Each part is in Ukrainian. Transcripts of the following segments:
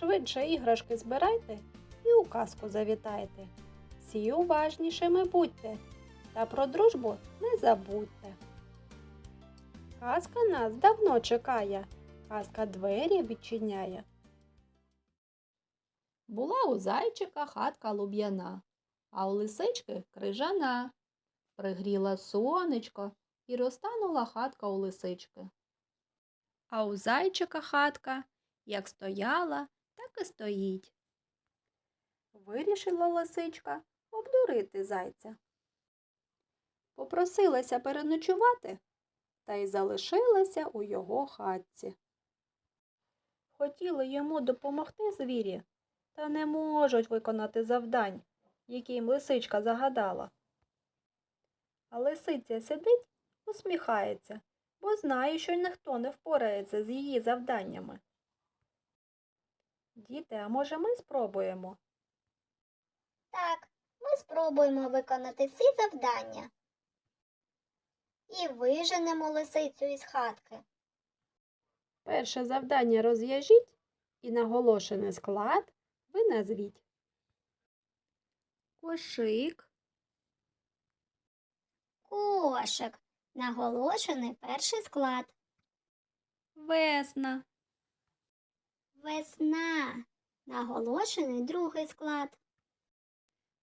Швидше іграшки збирайте і у казку завітайте. Всі уважнішими будьте, та про дружбу не забудьте. Казка нас давно чекає, казка двері відчиняє. Була у зайчика хатка луб'яна, а у лисички крижана. Пригріла сонечко і розтанула хатка у лисички. А у зайчика хатка як стояла, так і стоїть. Вирішила лисичка обдурити зайця. Попросилася переночувати та й залишилася у його хатці. Хотіли йому допомогти звірі, та не можуть виконати завдань, які їм лисичка загадала. А лисиця сидить, усміхається, бо знає, що ніхто не впорається з її завданнями. Діти, а може ми спробуємо? Так, ми спробуємо виконати всі завдання. І виженемо лисицю із хатки. Перше завдання розв'яжіть і наголошений склад ви назвіть. Кошик, Кошик. Наголошений перший склад. весна, Весна. Наголошений другий склад.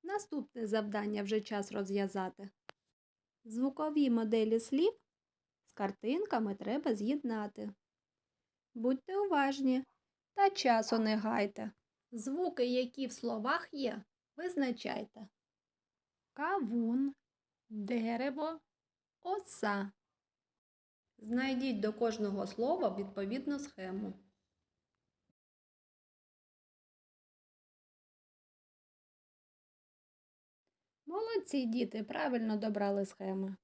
Наступне завдання вже час розв'язати. Звукові моделі слів з картинками треба з'єднати. Будьте уважні та часу не гайте. Звуки, які в словах є, визначайте. Кавун, дерево, оса. Знайдіть до кожного слова відповідну схему. Молодці діти, правильно добрали схеми.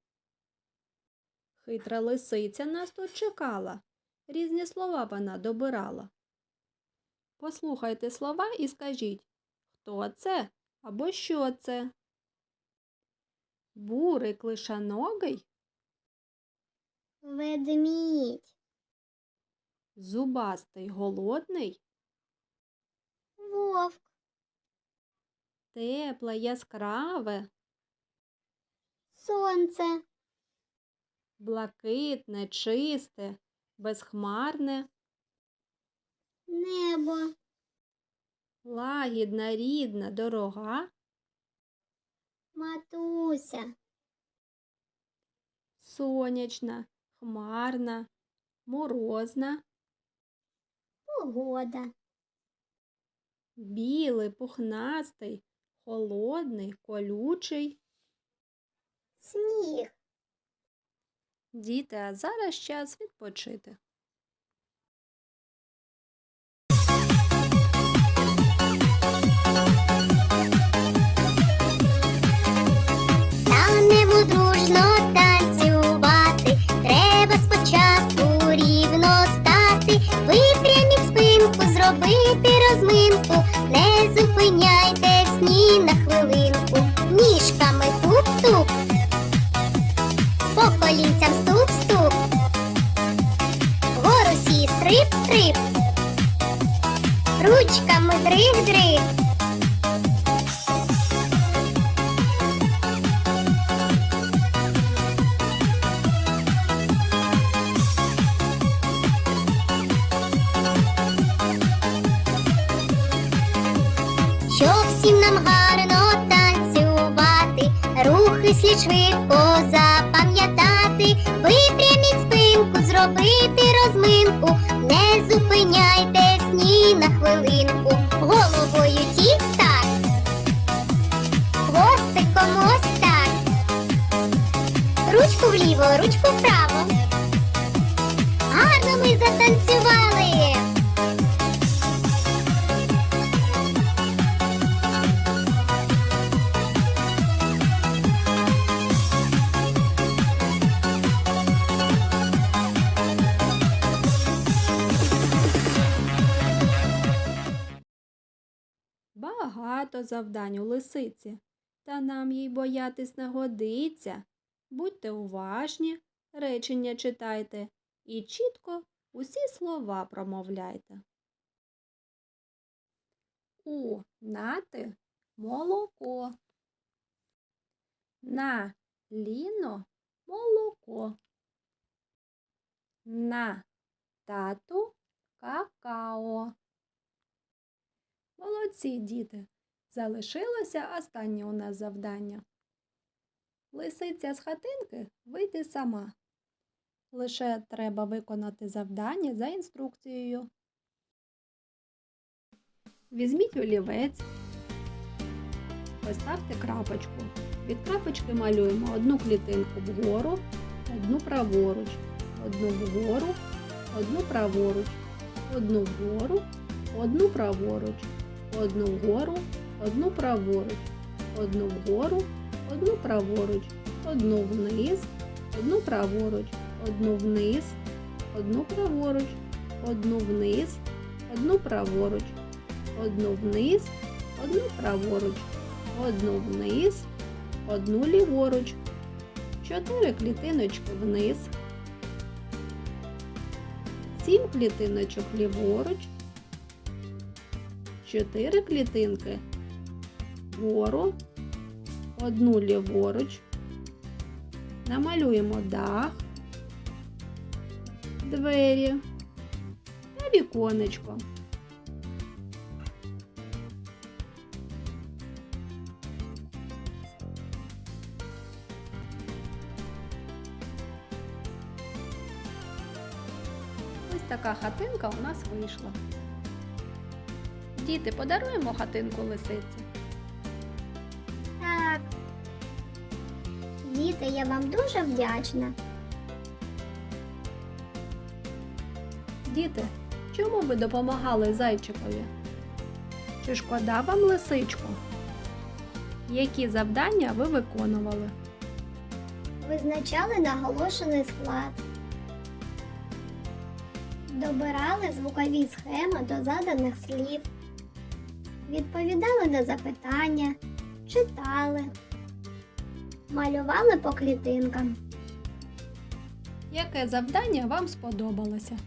Хитра лисиця нас тут чекала. Різні слова вона добирала. Послухайте слова і скажіть, хто це або що це? Бурик лишаногий, Ведмідь. зубастий голодний, Вовк. Тепле, яскраве, Сонце. блакитне, чисте, безхмарне, Небо. лагідна, рідна, дорога, Матуся. сонячна, хмарна, морозна, Погода. білий, пухнастий, холодний, колючий. Сніг. Діти, а зараз час відпочити. Станемо дружно танцювати. Треба спочатку рівно стати. Випряміть спинку, зробити стрип-стрип. Ручками дриг-дриг. Щоб всім нам гарно танцювати, рухи слід швидко запам'ятати, випряміть спинку, зробити розминку, не зупиняйтесь ні на хвилинку, головою тік-так, хвостиком ось так, ручку вліво, ручку вправо. Багато завдань у лисиці, та нам їй боятись не годиться. Будьте уважні, речення читайте і чітко усі слова промовляйте. У нати молоко. На ліно молоко. На тату какао. Молодці, діти. Залишилося останнє у нас завдання. Лисиця з хатинки вийде сама. Лише треба виконати завдання за інструкцією. Візьміть олівець, поставте крапочку. Від крапочки малюємо одну клітинку вгору, одну праворуч, одну вгору, одну праворуч, одну вгору, одну праворуч, одну вгору, одну праворуч, одну вгору, одну праворуч, одну вниз, одну праворуч, одну вниз, одну праворуч, одну вниз, одну праворуч, одну вниз, одну праворуч, одну вниз, одну ліворуч, чотири клітиночки вниз, сім клітиночок ліворуч, чотири клітинки вгору, одну ліворуч, намалюємо дах, двері та віконечко. Ось така хатинка у нас вийшла. Діти, подаруємо хатинку лисиці. Діти, я вам дуже вдячна. Діти, чому ви допомагали зайчикові? Чи шкода вам лисичку? Які завдання ви виконували? Визначали наголошений склад. Добирали звукові схеми до заданих слів. Відповідали на запитання, читали, малювали по клітинкам. Яке завдання вам сподобалося?